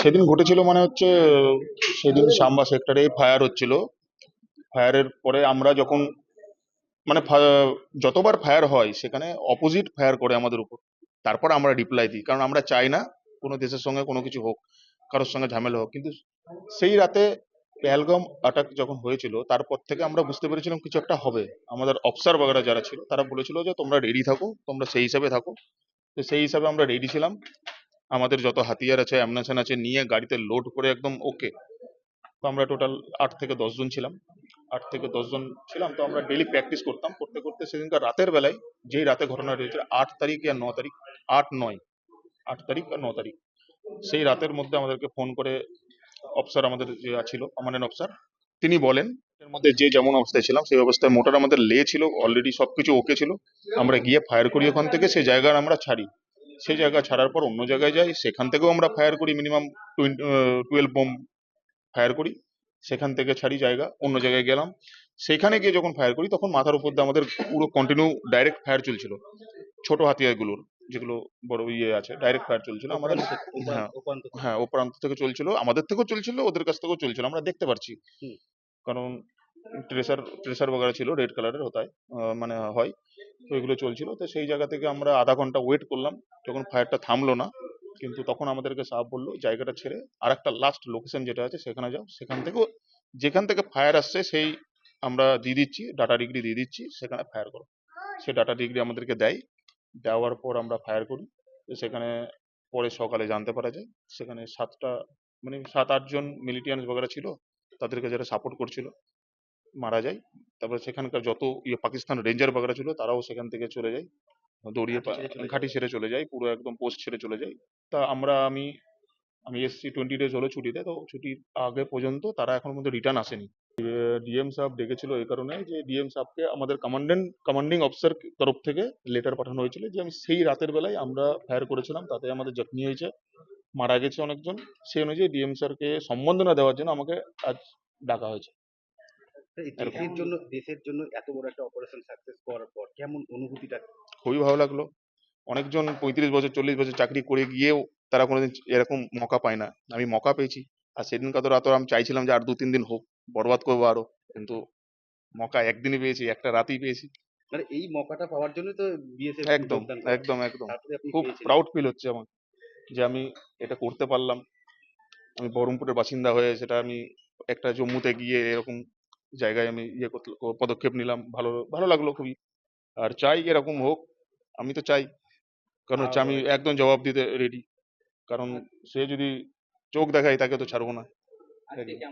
সেদিন ঘটেছিল মানে হচ্ছে, সেদিন সাম্বা সেক্টরে ফায়ার হচ্ছিল। ফায়ারের পরে আমরা যখন মানে যতবার ফায়ার হয়, সেখানে অপোজিট ফায়ার করে আমাদের উপর। তারপর আমরা রিপ্লাই দিই, কারণ আমরা চাই না কোনো দেশের সঙ্গে কোনো কিছু হোক, কারোর সঙ্গে ঝামেলা হোক। কিন্তু সেই রাতে পেহেলগাম অ্যাটাক যখন হয়েছিল, তারপর থেকে আমরা বুঝতে পেরেছিলাম কিছু একটা হবে। আমাদের অফিসার বাগেরা যারা ছিল, তারা বলেছিল যে তোমরা রেডি থাকো, তোমরা সেই হিসাবে থাকো। তো সেই হিসাবে আমরা রেডি ছিলাম। আমাদের যত হাতিয়ার আছে অ্যামনেশন আছে, নিয়ে গাড়িতে লোড করে একদম ওকে তো আমরা টোটাল আট থেকে দশ জন ছিলাম। আট থেকে দশ জন ছিলাম, তো আমরা ডেলি প্র্যাকটিস করতাম। করতে করতে সেদিনকার রাতের বেলায় যেই রাতে ঘটনা রয়েছে আট তারিখ আর ন তারিখ, আট, নয়, আট তারিখ আর ন তারিখ, সেই রাতের মধ্যে আমাদেরকে ফোন করে অফিসার আমাদের যে ছিল কমান্ডেন্ট অফিসার তিনি বলেন, এর মধ্যে যে যেমন অবস্থায় ছিলাম, সেই অবস্থায় মোটর আমাদের লে ছিল অলরেডি সবকিছু ওকে ছিল। আমরা গিয়ে ফায়ার করি ওখান থেকে, সেই জায়গার আমরা ছাড়ি। সেই জায়গা ছাড়ার পর অন্য জায়গায় যাই সেখান থেকেও আমরা ফায়ার করি মিনিমাম টুয়েলভ বোম ফায়ার করি। সেখান থেকে ছাড়ি জায়গা অন্য জায়গায় গেলাম। সেখানে গিয়ে যখন ফায়ার করি তখন মাথার উপর দিয়ে আমাদের পুরো কন্টিনিউ ডাইরেক্ট ফায়ার চলছিল। ছোট হাতিয়ারগুলোর যেগুলো বড় ইয়ে আছে ডাইরেক্ট ফায়ার চলছিল আমাদের। হ্যাঁ হ্যাঁ ও প্রান্ত থেকে চলছিল। আমাদের থেকেও চলছিল ওদের কাছ থেকেও চলছিল আমরা দেখতে পারছি। কারণ ট্রেসার ট্রেসার বগেরা ছিল রেড কালারের হতায় মানে হয়। তো এগুলো চলছিল। তো সেই জায়গা থেকে আমরা আধা ঘণ্টা ওয়েট করলাম, যখন ফায়ারটা থামলো না, কিন্তু তখন আমাদেরকে সাহেব বলল, জায়গাটা ছেড়ে আর একটা লাস্ট লোকেশন যেটা আছে সেখানে যাও। সেখান থেকেও যেখান থেকে ফায়ার আসছে সেই আমরা দিয়ে দিচ্ছি ডাটা ডিগ্রি দিয়ে দিচ্ছি, সেখানে ফায়ার করো। সে ডাটা ডিগ্রি আমাদেরকে দেয়, দেওয়ার পর আমরা ফায়ার করি। সেখানে পরে সকালে জানতে পারা যায়, সেখানে সাতটা মানে সাত আটজন মিলিটিয়ান্স বগেরা ছিল, তাদেরকে যারা সাপোর্ট করছিল। মারা যায়। তারপরে সেখানকার যত ইয়ে পাকিস্তান রেঞ্জার বগেরা ছিল তারাও সেখান থেকে চলে যায়। দৌড়িয়ে ঘাঁটি ছেড়ে চলে যায়। ছেড়ে চলে যায় পুরো একদম পোস্ট ছেড়ে চলে যায়। তা আমরা আমি আমি এসছি টোয়েন্টি ডেজ হলো ছুটিতে তো ছুটির আগে পর্যন্ত তারা এখন পর্যন্ত রিটার্ন আসেনি। ডিএম সাহেব ডেকেছিল এই কারণে যে ডিএম সাহেবকে আমাদের কমান্ডেন্ট কমান্ডিং অফিসার তরফ থেকে লেটার পাঠানো হয়েছিল যে আমি সেই রাতের বেলায় আমরা ফায়ার করেছিলাম তাতে আমাদের জখমি হয়েছে মারা গেছে অনেকজন। সেই অনুযায়ী ডিএম স্যারকে সম্বর্ধনা দেওয়ার জন্য আমাকে আজ ডাকা হয়েছে। দেশের জন্য দেশের জন্য এত বড় একটা অপারেশন সাকসেস করার পর কেমন অনুভূতিটা? খুবই ভালো লাগল। অনেকজন পঁয়ত্রিশ বছর চল্লিশ বছর চাকরি করে গিয়েও তারা কোনোদিন এরকম মকা পায় না। আমি মকা পেয়েছি। আর সেদিনকার তো রাত আমি চাইছিলাম যে আর দু তিন দিন হোক বরবাদ করব আরও। কিন্তু মকা একদিনই পেয়েছি একটা রাতেই পেয়েছি। মানে এই মকাটা পাওয়ার জন্য তো বিএসএফ একদম একদম একদম। খুব প্রাউড ফিল হচ্ছে আমার যে আমি এটা করতে পারলাম। আমি বহরমপুরের বাসিন্দা হয়ে সেটা আমি একটা জম্মুতে গিয়ে এরকম জায়গায় আমি ইয়ে করতে পদক্ষেপ নিলাম। ভালো ভালো লাগল খুবই। আর চাই এরকম হোক আমি তো চাই। কারণ হচ্ছে আমি একদম জবাব দিতে রেডি কারণ সে যদি চোখ দেখায় তাকে তো ছাড়বো না।